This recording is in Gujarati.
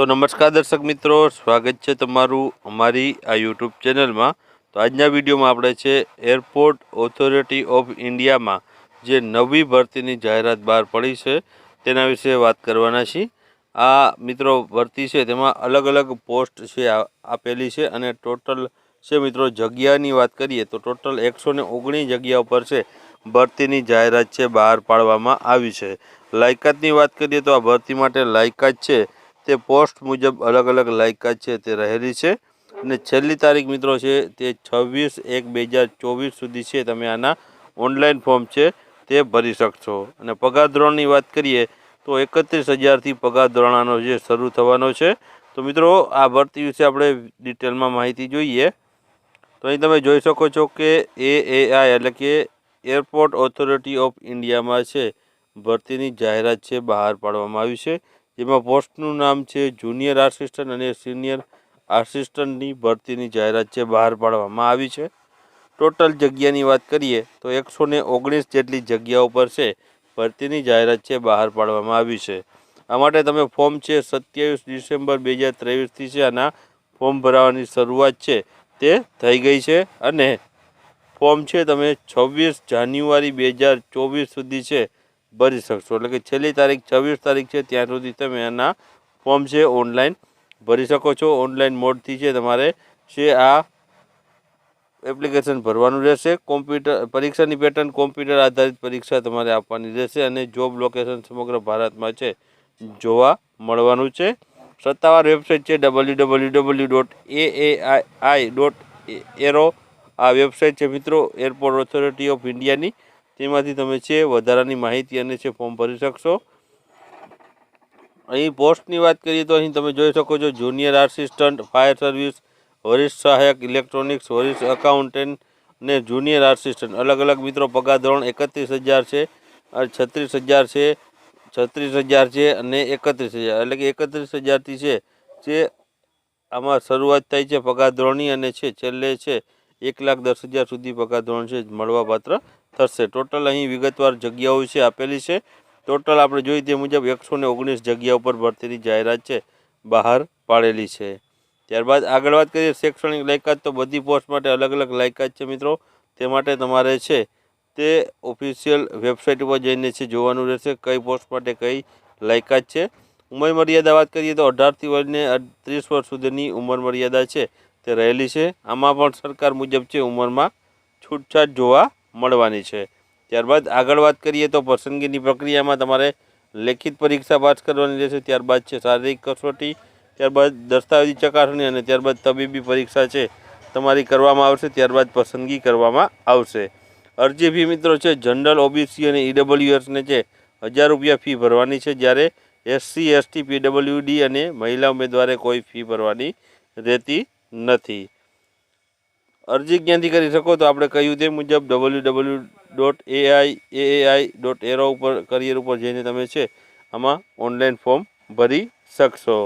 તો નમસ્કાર દર્શક મિત્રો, સ્વાગત છે તમારું અમારી આ યુટ્યુબ ચેનલમાં. તો આજના વિડીયોમાં આપણે છે એરપોર્ટ ઓથોરિટી ઓફ ઇન્ડિયામાં જે નવી ભરતીની જાહેરાત બહાર પડી છે, તેના વિશે વાત કરવાના છીએ. આ મિત્રો ભરતી છે તેમાં અલગ અલગ પોસ્ટ છે આપેલી છે અને ટોટલ છે મિત્રો જગ્યાની વાત કરીએ તો ટોટલ એકસો ને ઓગણીસ જગ્યા ઉપર છે ભરતીની જાહેરાત છે બહાર પાડવામાં આવી છે. લાયકાતની વાત કરીએ તો આ ભરતી માટે લાયકાત છે તે પોસ્ટ મુજબ અલગ અલગ લાયકાત છે, તે રહેલી છે. અને છેલ્લી તારીખ મિત્રો છે, તે છવ્વીસ એક બે હજાર ચોવીસ સુધી છે. તમે આના ઓનલાઈન ફોર્મ છે, તે ભરી શકશો. અને પગાર ધોરણની વાત કરીએ, તો એકત્રીસ હજારથી પગાર ધોરણાનો જે શરૂ થવાનો છે. તો મિત્રો, આ ભરતી વિશે આપણે ડિટેલમાં માહિતી જોઈએ. તો અહીં તમે જોઈ શકો છો કે એ એટલે કે એરપોર્ટ ઓથોરિટી ઓફ ઇન્ડિયામાં છે. ભરતીની જાહેરાત છે, બહાર પાડવામાં આવી છે. જેમાં પોસ્ટનું નામ છે જુનિયર આસિસ્ટન્ટ અને સિનિયર આસિસ્ટન્ટની ભરતીની જાહેરાત છે બહાર પાડવામાં આવી છે. ટોટલ જગ્યાની વાત કરીએ તો એકસો ને ઓગણીસ જેટલી જગ્યાઓ પર છે ભરતીની જાહેરાત છે બહાર પાડવામાં આવી છે. આ માટે તમે ફોર્મ છે સત્યાવીસ ડિસેમ્બર બે હજાર ત્રેવીસથી છે આના ફોર્મ ભરાવાની શરૂઆત છે તે થઈ ગઈ છે અને ફોર્મ છે તમે છવ્વીસ જાન્યુઆરી બે હજાર ચોવીસ સુધી છે ભરી શકશો. એટલે કે છેલ્લી તારીખ, છવ્વીસ તારીખ છે, ત્યાં સુધી તમે આના ફોર્મ છે ઓનલાઈન ભરી શકો છો. ઓનલાઈન મોડથી છે તમારે છે આ એપ્લિકેશન ભરવાનું રહેશે. કોમ્પ્યુટર પરીક્ષાની પેટર્ન કોમ્પ્યુટર આધારિત પરીક્ષા તમારે આપવાની રહેશે અને જોબ લોકેશન સમગ્ર ભારતમાં છે જોવા મળવાનું છે. સત્તાવાર વેબસાઇટ છે W W W dot A A I dot aero આ વેબસાઇટ છે મિત્રો એરપોર્ટ ઓથોરિટી ઓફ ઇન્ડિયાની તેમાંથી તમે છે, વધારાની માહિતી અને છે ફોર્મ ભરી શકશો. અહીં પોસ્ટની વાત કરીએ તો અહીં તમે જોઈ શકો છો જુનિયર આસિસ્ટન્ટ ફાયર સર્વિસ વરિષ્ઠ સહાયક ઇલેક્ટ્રોનિક્સ વરિષ્ઠ એકાઉન્ટન્ટ ને જુનિયર આસિસ્ટન્ટ અલગ અલગ મિત્રો પગાર ધોરણ એકત્રીસ હજાર છે છત્રીસ હજાર છે, છત્રીસ હજાર છે અને એકત્રીસ હજાર. એટલે કે એકત્રીસ હજારથી છે, જે આમાં શરૂઆત થાય છે પગાર ધોરણની અને છે, છેલ્લે છે, એક લાખ દસ હજાર સુધી પગાર ધોરણ છે, મળવાપાત્ર થશે. ટોટલ અહીં વિગતવાર જગ્યાઓ છે આપેલી છે. ટોટલ આપણે જોઈએ તે મુજબ એકસો ને ઓગણીસ જગ્યા ઉપર ભરતીની જાહેરાત છે, બહાર પાડેલી છે. ત્યારબાદ આગળ વાત કરીએ શૈક્ષણિક લાયકાત, તો બધી પોસ્ટ માટે અલગ અલગ લાયકાત છે મિત્રો. તે માટે તમારે છે તે ઓફિશિયલ વેબસાઇટ ઉપર જઈને છે જોવાનું રહેશે કઈ પોસ્ટ માટે કઈ લાયકાત છે. ઉંમર મર્યાદા વાત કરીએ તો અઢારથી વર્ષને ત્રીસ વર્ષ સુધીની ઉંમર મર્યાદા છે તે રહેલી છે. આમાં પણ સરકાર મુજબ છે ઉંમરમાં છૂટછાટ જોવા મળવાની છે. ત્યારબાદ આગળ વાત કરીએ તો પસંદગીની પ્રક્રિયામાં તમારે લેખિત પરીક્ષા પાસ કરવાની રહેશે, ત્યારબાદ છે શારીરિક કસોટી, ત્યારબાદ દસ્તાવેજી ચકાસણી અને ત્યારબાદ તબીબી પરીક્ષા છે તમારી કરવામાં આવશે, ત્યારબાદ પસંદગી કરવામાં આવશે. અરજી ફી મિત્રો છે, જનરલ, ઓબીસી અને ઈડબલ્યુએસને છે, હજાર રૂપિયા ફી ભરવાની છે. જ્યારે એસસી, એસટી, પીડબલ્યુડી અને મહિલા ઉમેદવારે કોઈ ફી ભરવાની રહેતી નથી. અરજી ક્યાંથી કરી શકો તો આપણે કહ્યું તે મુજબ W W dot AI AI dot aero ઉપર કરિયર ઉપર જઈને તમે છે, આમાં ઓનલાઈન ફોર્મ ભરી શકશો.